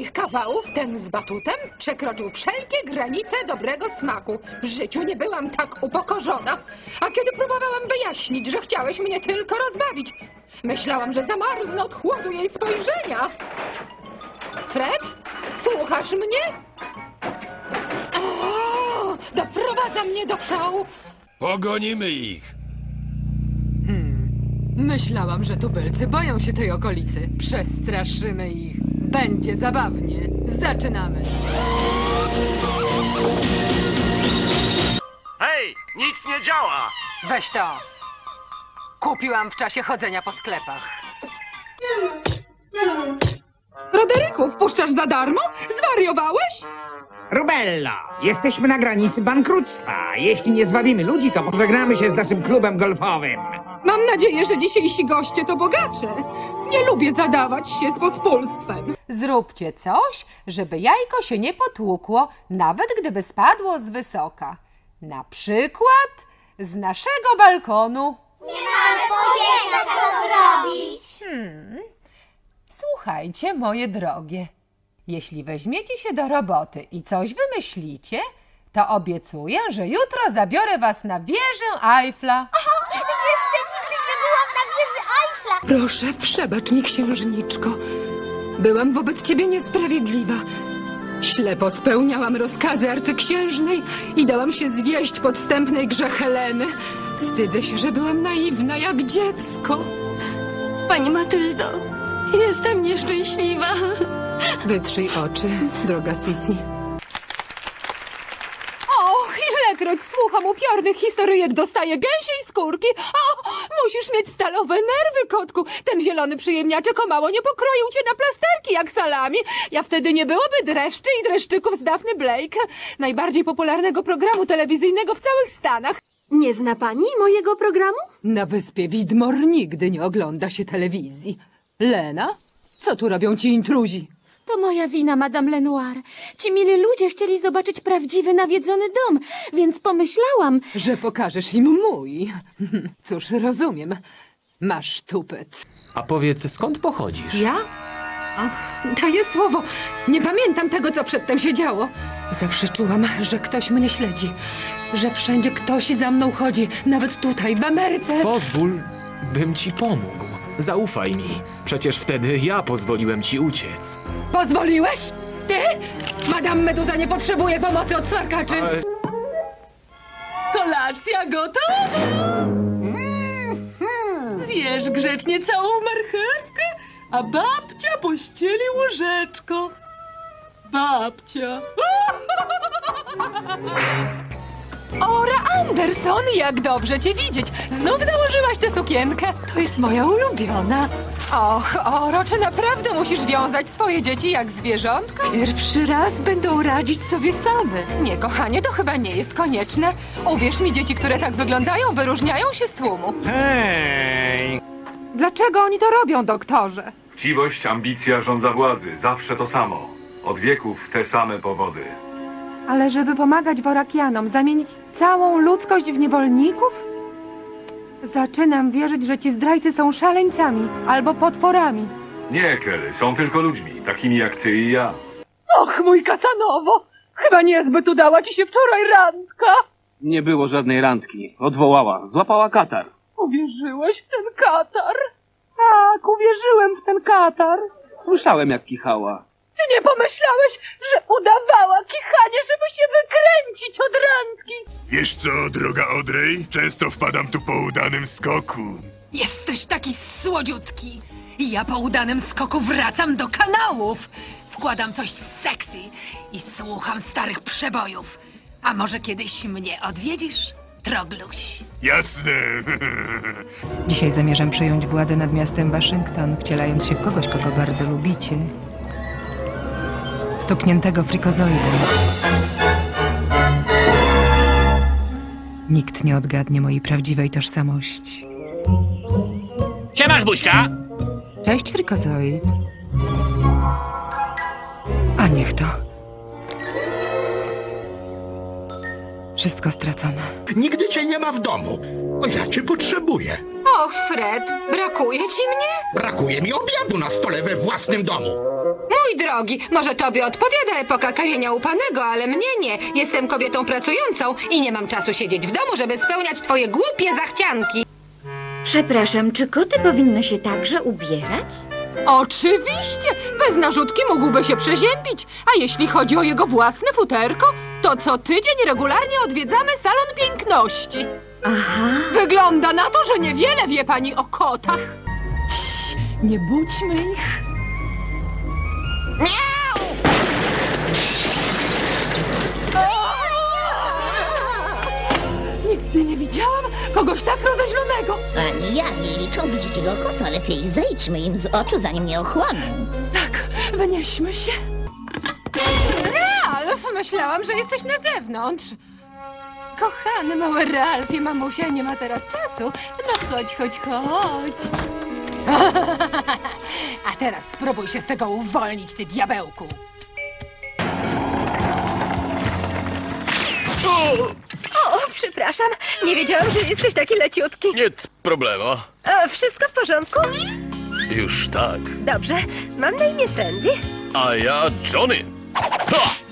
Twoich kawałów ten z batutem przekroczył wszelkie granice dobrego smaku. W życiu nie byłam tak upokorzona. A kiedy próbowałam wyjaśnić, że chciałeś mnie tylko rozbawić, myślałam, że zamarznę od chłodu jej spojrzenia. Fred, słuchasz mnie? O, doprowadza mnie do szału. Pogonimy ich! Myślałam, że tubylcy boją się tej okolicy. Przestraszymy ich. Będzie zabawnie. Zaczynamy. Hej, nic nie działa! Weź to. Kupiłam w czasie chodzenia po sklepach. Roderyku, wpuszczasz za darmo? Zwariowałeś? Rubello, jesteśmy na granicy bankructwa. Jeśli nie zwabimy ludzi, to pożegnamy się z naszym klubem golfowym. Mam nadzieję, że dzisiejsi goście to bogacze. Nie lubię zadawać się z pospólstwem. Zróbcie coś, żeby jajko się nie potłukło, nawet gdyby spadło z wysoka. Na przykład z naszego balkonu. Nie mamy pojęcia, co zrobić. Słuchajcie, moje drogie, jeśli weźmiecie się do roboty i coś wymyślicie, to obiecuję, że jutro zabiorę was na wieżę Eiffla. Jeszcze nie byłam na wieży Eiffla. Proszę, przebacz mi, księżniczko. Byłam wobec ciebie niesprawiedliwa. Ślepo spełniałam rozkazy arcyksiężnej i dałam się zwieść podstępnej grze Heleny. Wstydzę się, że byłam naiwna jak dziecko. Pani Matyldo, jestem nieszczęśliwa. Wytrzyj oczy, droga Sisi. Słucham upiornych historyjek, dostaję gęsiej skórki. O, musisz mieć stalowe nerwy, kotku. Ten zielony przyjemniaczek o mało nie pokroił cię na plasterki jak salami. Ja wtedy nie byłoby dreszczy i dreszczyków z Daphne Blake, najbardziej popularnego programu telewizyjnego w całych Stanach. Nie zna pani mojego programu? Na wyspie Widmor nigdy nie ogląda się telewizji. Lena, co tu robią ci intruzi? To moja wina, Madame Lenoir. Ci mili ludzie chcieli zobaczyć prawdziwy, nawiedzony dom, więc pomyślałam... Że pokażesz im mój. Cóż, rozumiem. Masz tupet. A powiedz, skąd pochodzisz? Ja? Ach, daję słowo. Nie pamiętam tego, co przedtem się działo. Zawsze czułam, że ktoś mnie śledzi. Że wszędzie ktoś za mną chodzi. Nawet tutaj, w Ameryce. Pozwól, bym ci pomógł. Zaufaj mi. Przecież wtedy ja pozwoliłem ci uciec. Pozwoliłeś? Ty? Madame Meduza nie potrzebuje pomocy od smarkaczy. Ale Kolacja gotowa! Zjesz grzecznie całą marchewkę, a babcia pościeli łożeczko. Babcia. Ora Anderson, jak dobrze cię widzieć! Znów założyłaś tę sukienkę? To jest moja ulubiona. Och, Oro, czy naprawdę musisz wiązać swoje dzieci jak zwierzątko? Pierwszy raz będą radzić sobie same. Nie, kochanie, to chyba nie jest konieczne. Uwierz mi, dzieci, które tak wyglądają, wyróżniają się z tłumu. Hej! Dlaczego oni to robią, doktorze? Chciwość, ambicja rządza władzy. Zawsze to samo. Od wieków te same powody. Ale żeby pomagać Worakianom, zamienić całą ludzkość w niewolników? Zaczynam wierzyć, że ci zdrajcy są szaleńcami albo potworami. Nie, Kelly, są tylko ludźmi, takimi jak ty i ja. Och, mój Kasanowo! Chyba niezbyt udała ci się wczoraj randka. Nie było żadnej randki. Odwołała. Złapała katar. Uwierzyłeś w ten katar? Tak, uwierzyłem w ten katar. Słyszałem jak kichała. Czy nie pomyślałeś, że udawała kichanie, żeby się wykręcić od randki? Wiesz co, droga Odrej? Często wpadam tu po udanym skoku. Jesteś taki słodziutki. I ja po udanym skoku wracam do kanałów. Wkładam coś sexy i słucham starych przebojów. A może kiedyś mnie odwiedzisz, Trogluś? Jasne. Dzisiaj zamierzam przejąć władzę nad miastem Waszyngton, wcielając się w kogoś, kogo bardzo lubicie. Stukniętego frikozoidem. Nikt nie odgadnie mojej prawdziwej tożsamości. Siemasz, Buźka! Cześć, frikozoid. A niech to. Wszystko stracone. Nigdy cię nie ma w domu. O ja cię potrzebuję. Och, Fred, brakuje ci mnie? Brakuje mi obiadu na stole we własnym domu. Mój drogi, może tobie odpowiada epoka kamienia upanego, ale mnie nie. Jestem kobietą pracującą i nie mam czasu siedzieć w domu, żeby spełniać twoje głupie zachcianki. Przepraszam, czy koty powinny się także ubierać? Oczywiście! Bez narzutki mógłby się przeziębić. A jeśli chodzi o jego własne futerko, to co tydzień regularnie odwiedzamy salon piękności. Aha. Wygląda na to, że niewiele wie pani o kotach. Nie budźmy ich. Nigdy nie widziałam kogoś tak rozeźlonego. Ani ja, nie licząc dzikiego kota, lepiej zejdźmy im z oczu, zanim nie ochłoną. Tak, wynieśmy się. Myślałam, że jesteś na zewnątrz. Kochany mały Ralfie, mamusia nie ma teraz czasu. No chodź, chodź, chodź. A teraz spróbuj się z tego uwolnić, ty diabełku. O, przepraszam, nie wiedziałam, że jesteś taki leciutki. Nie problema. A, wszystko w porządku? Już tak. Dobrze, mam na imię Sandy. A ja Johnny. Ha!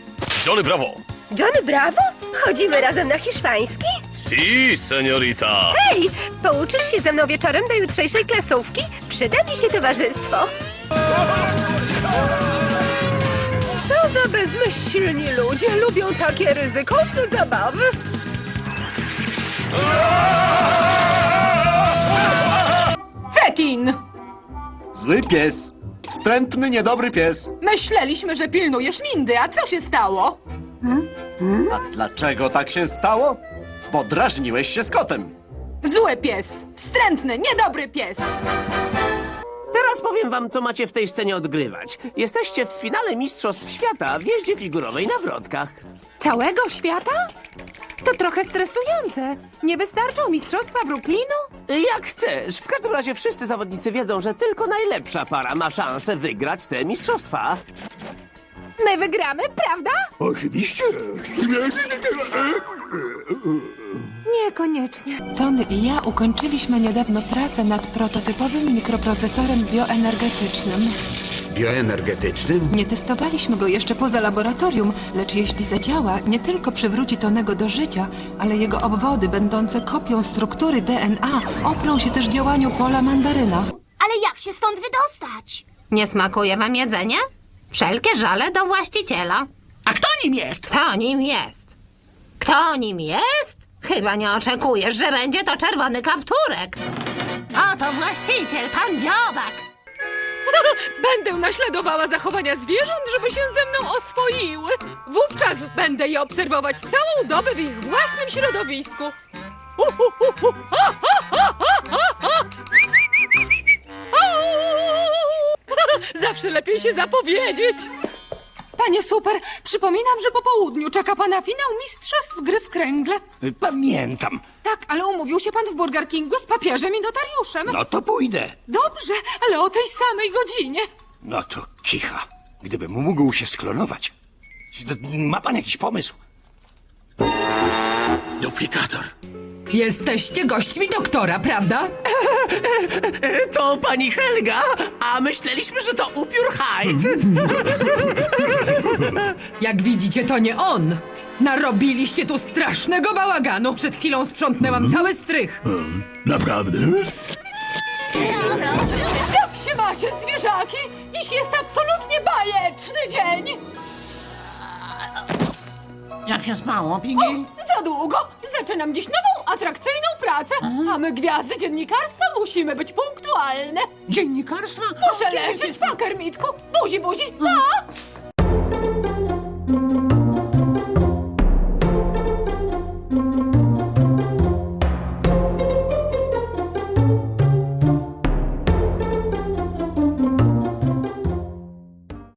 Johnny Bravo. Johnny Bravo? Chodzimy razem na hiszpański? Si, seniorita. Hej, pouczysz się ze mną wieczorem do jutrzejszej klasówki? Przyda mi się towarzystwo. Co za bezmyślni ludzie lubią takie ryzykowne zabawy. Cekin! Zły pies. Wstrętny, niedobry pies. Myśleliśmy, że pilnujesz Mindy, a co się stało? A dlaczego tak się stało? Bo drażniłeś się z kotem. Zły pies! Wstrętny, niedobry pies! Teraz powiem wam, co macie w tej scenie odgrywać. Jesteście w finale Mistrzostw Świata w jeździe figurowej na wrotkach. Całego świata? To trochę stresujące. Nie wystarczą mistrzostwa Brooklynu? Jak chcesz. W każdym razie wszyscy zawodnicy wiedzą, że tylko najlepsza para ma szansę wygrać te mistrzostwa. My wygramy, prawda? Oczywiście. Niekoniecznie. Tony i ja ukończyliśmy niedawno pracę nad prototypowym mikroprocesorem bioenergetycznym. Bioenergetycznym? Nie testowaliśmy go jeszcze poza laboratorium, lecz jeśli zadziała, nie tylko przywróci Tonego do życia, ale jego obwody, będące kopią struktury DNA, oprą się też działaniu pola mandaryna. Ale jak się stąd wydostać? Nie smakuje wam jedzenie? Wszelkie żale do właściciela. A kto nim jest? Kto nim jest? Kto nim jest? Chyba nie oczekujesz, że będzie to czerwony kapturek. Oto właściciel, pan Dziobak. Będę naśladowała zachowania zwierząt, żeby się ze mną oswoiły. Wówczas będę je obserwować całą dobę w ich własnym środowisku. Zawsze lepiej się zapowiedzieć. Panie super, przypominam, że po południu czeka pana finał mistrzostw gry w kręgle. Pamiętam. Tak, ale umówił się pan w Burger Kingu z papieżem i notariuszem. No to pójdę. Dobrze, ale o tej samej godzinie. No to kicha. Gdybym mógł się sklonować. Ma pan jakiś pomysł? Duplikator. Jesteście gośćmi doktora, prawda? To pani Helga, a myśleliśmy, że to upiór Hyde. Jak widzicie, to nie on. Narobiliście tu strasznego bałaganu. Przed chwilą sprzątnęłam cały strych. Naprawdę? Jak się macie, zwierzaki? Dziś jest absolutnie bajeczny dzień! Jak się spało, Piggy? Za długo! Zaczynam dziś nową, atrakcyjną pracę, a my gwiazdy dziennikarstwa musimy być punktualne. Dziennikarstwa? Muszę lecieć, pakermitku! Buzi, buzi! Pa!